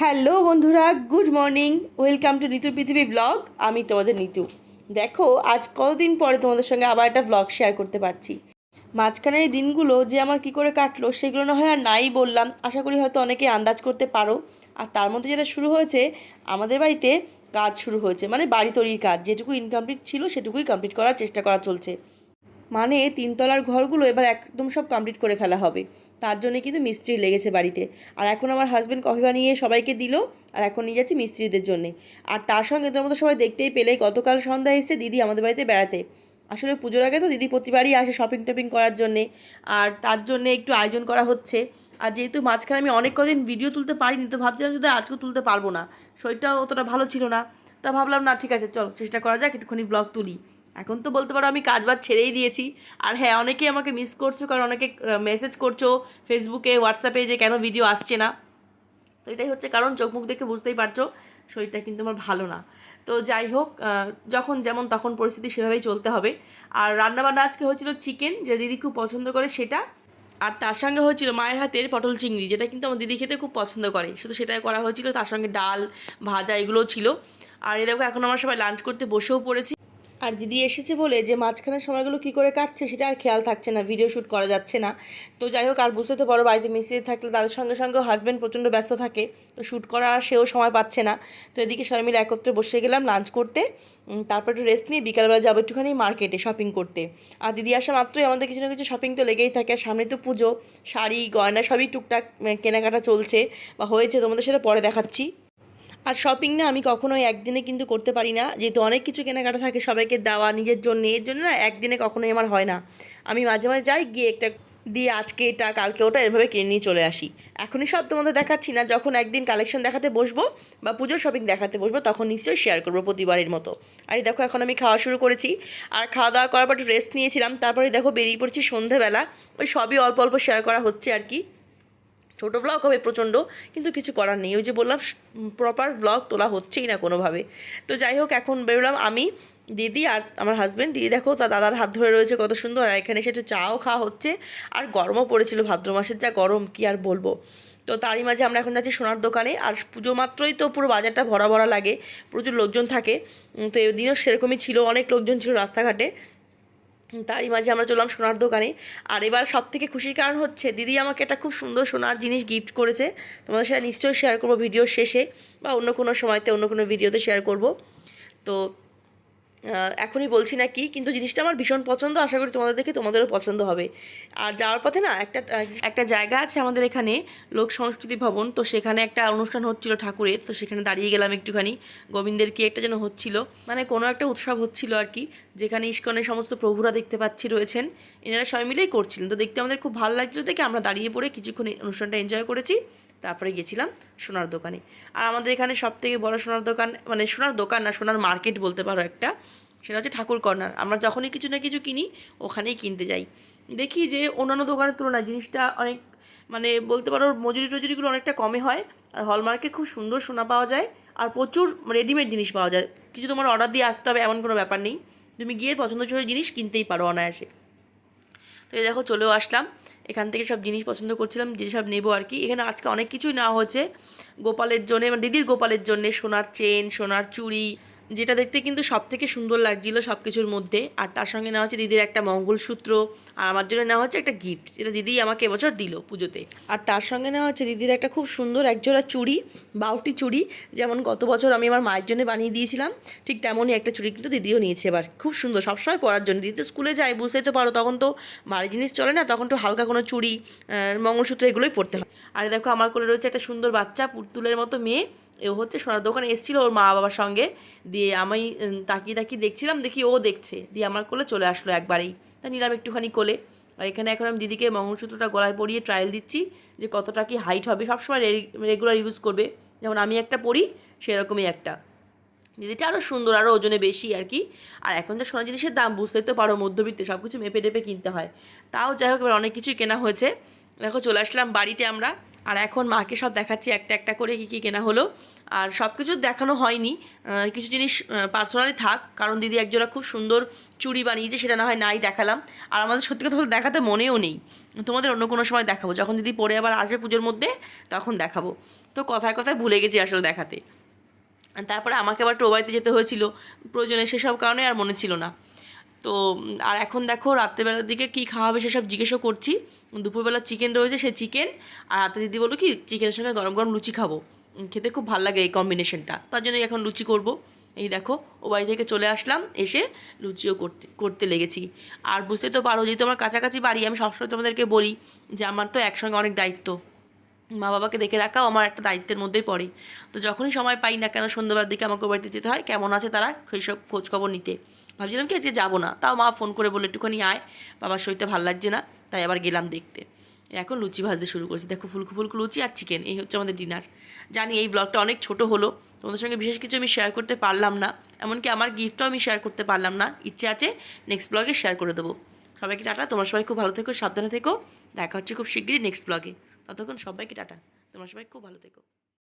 Hello বন্ধুরা, good morning, welcome to Nitu Prithibi blog, আমি তোমাদের নিতু। দেখো, আজ কতদিন পরে তোমাদের সঙ্গে আবার একটা ব্লগ শেয়ার করতে পারছি। মাঝখানের এই দিনগুলো যে আমার কি করে কাটলো, সেগুলো না হয় আর নাই বললাম। আশা করি হয়তো অনেকে আন্দাজ করতে পারো। আর তার মধ্যে যেটা শুরু হয়েছে, আমাদের বাড়িতে কাজ শুরু হয়েছে মানে বাড়ি তৈরির কাজ। যেটুকু ইনকমপ্লিট ছিল, সেটুকুই কমপ্লিট করার চেষ্টা করা চলছে। মানে তিনতলার ঘরগুলো এবার একদম সব কমপ্লিট করে ফেলা হবে। তার জন্য কিন্তু মিস্ত্রি লেগেছে বাড়িতে। আর এখন আমার হাজব্যান্ড কফি বানিয়ে সবাইকে দিল, আর এখন নিয়ে যাচ্ছি মিস্ত্রিদের জন্যে। আর তার সঙ্গে তোর মতো সবাই দেখতেই পেলে, গতকাল সন্ধ্যায় এসেছে দিদি আমাদের বাড়িতে বেড়াতে। আসলে পুজোর আগে তো দিদি প্রতিবারই আসে শপিং টপিং করার জন্যে, আর তার জন্যে একটু আয়োজন করা হচ্ছে। আর যেহেতু মাঝখানে আমি অনেক কদিন ভিডিও তুলতে পারিনি, তো ভাবছিলাম যদি আজকেও তুলতে পারব না। শরীরটাও অতটা ভালো ছিল না। তা ভাবলাম, না, ঠিক আছে, চল, চেষ্টা করা যাক, একটুখানি ব্লগ তুলি। এখন তো বলতে পারো আমি কাজ বাজ ছেড়েই দিয়েছি। আর হ্যাঁ অনেকেই আমাকে মিস করছ, কারণ অনেকে মেসেজ করছ ফেসবুকে হোয়াটসঅ্যাপে যে কেন ভিডিও আসছে না। তো এটাই হচ্ছে কারণ, চোখ মুখ দেখে বুঝতেই পারছ, শরীরটা কিন্তু আমার ভালো না। তো যাই হোক যখন যেমন তখন পরিস্থিতি সেভাবেই চলতে হবে। আর রান্নাবান্না আজকে হয়েছিল চিকেন যেটা দিদি খুব পছন্দ করে সেটা। আর তার সঙ্গে হয়েছিল মায়ের হাতের পটল চিংড়ি, যেটা কিন্তু আমার দিদি খেতে খুব পছন্দ করে। শুধু সেটাই করা হয়েছিল, তার সঙ্গে ডাল, ভাজা এগুলোও ছিল। আর এই দেখো, এখন আমার সবাই লাঞ্চ করতে বসেও পড়েছি। আর দিদি এসেছে বলে যে মাঝখানের সময়গুলো কী করে কাটছে সেটা আর খেয়াল থাকছে না ভিডিও শ্যুট করা যাচ্ছে না। তো যাই হোক, আর বুঝতে তো পারো বাড়িতে মিস্ত্রি থাকলে তাদের সঙ্গে সঙ্গে হাজব্যান্ড প্রচণ্ড ব্যস্ত থাকে, তো শ্যুট করা সেও সময় পাচ্ছে না। তো এদিকে সবাই মিলে একত্রে বসে গেলাম লাঞ্চ করতে তারপর একটু রেস্ট নিয়ে বিকালবেলা যাব একটুখানি মার্কেটে শপিং করতে। আর দিদি আসা মাত্রই আমাদের কিছু না কিছু শপিং তো লেগেই থাকে, আর সামনে তো পুজো, শাড়ি, গয়না সবই টুকটাক কেনাকাটা চলছে, বা হয়েছে, তোমাদের সেটা পরে দেখাচ্ছি। আর শপিং না আমি কখনোই একদিনে কিন্তু করতে পারি না। যেহেতু অনেক কিছু কেনাকাটা থাকে সবাইকে দেওয়া নিজের জন্য, এর জন্য না একদিনে কখনোই আমার হয় না। আমি মাঝে মাঝে যাই, গিয়ে একটা দিয়ে আজকে এটা, কালকে ওটা এভাবে কিনে নিয়ে চলে আসি। এখনই সব তোমাদের দেখাচ্ছি না, যখন একদিন কালেকশন দেখাতে বসবো বা পুজোর শপিং দেখাতে বসবো, তখন নিশ্চয়ই শেয়ার করব প্রতিবারের মতো। আর দেখো, এখন আমি খাওয়া শুরু করেছি। আর খাওয়া দাওয়া করার পর রেস্ট নিয়েছিলাম, তারপরে দেখো বেরিয়ে পড়ছি সন্ধেবেলা। ওই সবই অল্প অল্প শেয়ার করা হচ্ছে আর কি। ছোটো ভ্লগ হবে প্রচণ্ড, কিন্তু কিছু করার নেই। ওই যে বললাম প্রপার ভ্লগ তোলা হচ্ছেই না কোনোভাবে। তো যাই হোক, এখন বেরোলাম আমি, দিদি আর আমার হাজব্যান্ড দিদি দেখো, তার দাদার হাত ধরে রয়েছে কত সুন্দর, আর এখানে একটু চাও খাওয়া হচ্ছে। আর গরমও পড়েছিল, ভাদ্র মাসের যা গরম, কি আর বলব। তো তারই মাঝে আমরা এখন যাচ্ছি সোনার দোকানে, আর পুজো মাত্রই তো পুরো বাজারটা ভরা ভরা লাগে, প্রচুর লোকজন থাকে। তো এদিনও সেরকমই ছিল, অনেক লোকজন ছিল রাস্তাঘাটে। তারই মাঝে আমরা চললাম সোনার দোকানে। আর এবার সব থেকে খুশির কারণ হচ্ছে, দিদি আমাকে একটা খুব সুন্দর সোনার জিনিস গিফট করেছে। তোমাদের সেটা নিশ্চয়ই শেয়ার করব ভিডিও শেষে বা অন্য কোনো সময়তে, অন্য কোনো ভিডিওতে শেয়ার করব। তো এখনই বলছি না কি, কিন্তু জিনিসটা আমার ভীষণ পছন্দ, আশা করি তোমাদের দেখে তোমাদেরও পছন্দ হবে। আর যাওয়ার পথে না একটা একটা জায়গা আছে আমাদের এখানে, লোক সংস্কৃতি ভবন, তো সেখানে একটা অনুষ্ঠান হচ্ছিল ঠাকুরের, তো সেখানে দাঁড়িয়ে গেলাম একটুখানি। গোবিন্দের কি একটা যেন হচ্ছিল মানে কোনো একটা উৎসব হচ্ছিল আর কি, যেখানে ইস্কনের সমস্ত প্রভুরা দেখতে পাচ্ছি রয়েছেন, এনারা সবাই মিলেই করছিলেন। তো দেখতে আমাদের খুব ভালো লাগছিল দেখে আমরা দাঁড়িয়ে পড়ে কিছুক্ষণ অনুষ্ঠানটা এনজয় করেছি, তারপরে গেছিলাম সোনার দোকানে। আর আমাদের এখানে সব থেকে বড় সোনার দোকান মানে সোনার দোকান না, সোনার মার্কেট বলতে পারো একটা সেটা হচ্ছে ঠাকুর কর্নার। আমরা যখনই কিছু না কিছু কিনি, ওখানেই কিনতে যাই। দেখি যে অন্যান্য দোকানের তুলনায় জিনিসটা অনেক মানে বলতে পারো মজুরি টজুরিগুলো অনেকটা কমে হয়। আর হলমার্কে খুব সুন্দর সোনা পাওয়া যায় আর প্রচুর রেডিমেড জিনিস পাওয়া যায়। কিছু তোমার অর্ডার দিয়ে আসতে হবে এমন কোনো ব্যাপার নেই। তুমি গিয়ে পছন্দসই জিনিস কিনতেই পারো অনায়াসে। তো এই দেখো চলেও আসলাম। এখান থেকে সব জিনিস পছন্দ করছিলাম যেসব নেব আর কি। এখানে আজকে অনেক কিছুই নেওয়া হয়েছে। গোপালের জন্যে মানে দিদির গোপালের জন্যে সোনার চেন সোনার চুড়ি যেটা দেখতে কিন্তু সব থেকে সুন্দর লাগছিল সব কিছুর মধ্যে। আর তার সঙ্গে নেওয়া হচ্ছে দিদির একটা মঙ্গলসূত্র। আর আমার জন্য নেওয়া হচ্ছে একটা গিফট যেটা দিদি আমাকে এবছর দিল পুজোতে। আর তার সঙ্গে নেওয়া হচ্ছে দিদির একটা খুব সুন্দর একজোড়া চুড়ি, বাউটি চুড়ি। যেমন গত বছর আমি আমার মায়ের জন্য বানিয়ে দিয়েছিলাম, ঠিক তেমনই একটা চুড়ি কিন্তু দিদিও নিয়েছে এবার। খুব সুন্দর, সবসময় পরার জন্য। দিদি তো স্কুলে যায়, বুঝতেই তো পারো, তখন তো বাড়ি জিনিস চলে না, তখন তো হালকা কোনো চুড়ি মঙ্গলসূত্র এগুলোই পড়তে হয়। আর দেখো আমার কোলে রয়েছে একটা সুন্দর বাচ্চা, পুতুলের মতো মেয়ে। এও হচ্ছে সোনার দোকানে এসেছিল ওর মা বাবার সঙ্গে। দিয়ে আমি তাকিয়ে তাকিয়ে দেখছিলাম, দেখি ও দেখছে। দিয়ে আমার কোলে চলে আসলো একবারেই। তা নিলাম একটুখানি কোলে। আর এখানে এখন আমি দিদিকে মঙ্গলসূত্রটা গলায় পরিয়ে ট্রায়াল দিচ্ছি যে কতটা কি হাইট হবে। সবসময় রেগুলার ইউজ করবে। যেমন আমি একটা পরি, সেরকমই একটা। দিদিটা আরও সুন্দর আরও ওজনে বেশি আর কি। আর এখন যা সোনা জিনিসের দাম, বুঝতেই তো পারো মধ্যবিত্তে সব কিছু মেপে টেপে কিনতে হয়। তাও যাই হোক, এবার অনেক কিছুই কেনা হয়েছে। দেখো চলে আসলাম বাড়িতে আমরা। আর এখন মাকে সব দেখাচ্ছি একটা একটা করে কী কী কেনা হলো। আর সব কিছু দেখানো হয়নি। কিছু জিনিস পার্সোনালি থাক, কারণ দিদি একজোড়া খুব সুন্দর চুড়ি বানিয়েছে, সেটা না হয় নাই দেখালাম। আর আমাদের সত্যি কথা বলতে দেখাতে মনেও নেই। তোমাদের অন্য কোনো সময় দেখাবো। যখন দিদি পরে আবার আসবে পুজোর মধ্যে, তখন দেখাবো। তো কথায় কথায় ভুলে গেছি আসলে দেখাতে। তারপরে আমাকে আবার টোবাইতে যেতে হয়েছিল। প্রয়োজনে সেসব কারণে আর মনে ছিল না। তো, আর এখন দেখো রাত্রেবেলার দিকে কী খাওয়া হবে সেসব জিজ্ঞেসও করছি। দুপুরবেলা চিকেন রয়েছে, সে চিকেন আর রাতে দিদি বলল কি চিকেনের সঙ্গে গরম গরম লুচি খাব। খেতে খুব ভালো লাগে এই কম্বিনেশনটা তার জন্যই এখন লুচি করব। এই দেখো, ও বাড়ি থেকে চলে আসলাম, এসে লুচিও করতে করতে লেগেছি। আর বুঝতে তো পারো, যেহেতু আমার কাছাকাছি বাড়ি, আমি সবসময় তোমাদেরকে বলি যে আমার তো একসঙ্গে অনেক দায়িত্ব। মা বাবাকে দেখে রাখাও আমার একটা দায়িত্বের মধ্যেই পড়ে। তো যখনই সময় পাই না কেন, সন্ধ্যাবেলার দিকে আমাকে বাড়িতে যেতে হয়। কেমন আছে তারা? সেই সব খোঁজখবর নিতে। ভাবছিলাম কি, আজকে যাব না। তাও মা ফোন করে বলে একটুখানি আয়। বাবার শরীরটা ভালো লাগছে না। তাই আবার গেলাম দেখতে। এখন লুচি ভাজতে শুরু করছি। দেখো, ফুলকো ফুলকো লুচি আর চিকেন এই হচ্ছে আমাদের ডিনার জানি এই ব্লগটা অনেক ছোট হলো। তোমাদের সঙ্গে বিশেষ কিছু আমি শেয়ার করতে পারলাম না। এমনকি আমার গিফটটাও আমি শেয়ার করতে পারলাম না। ইচ্ছে আছে নেক্সট ব্লগে শেয়ার করে দেবো। সবাইকে টাটা। তোমার সবাই খুব ভালো থেকো, সাবধানে থেকো। দেখা হচ্ছে খুব শিগগিরই নেক্সট ব্লগে ততক্ষণ সবাইকে টাটা। তোমরা সবাই খুব ভালো থেকো।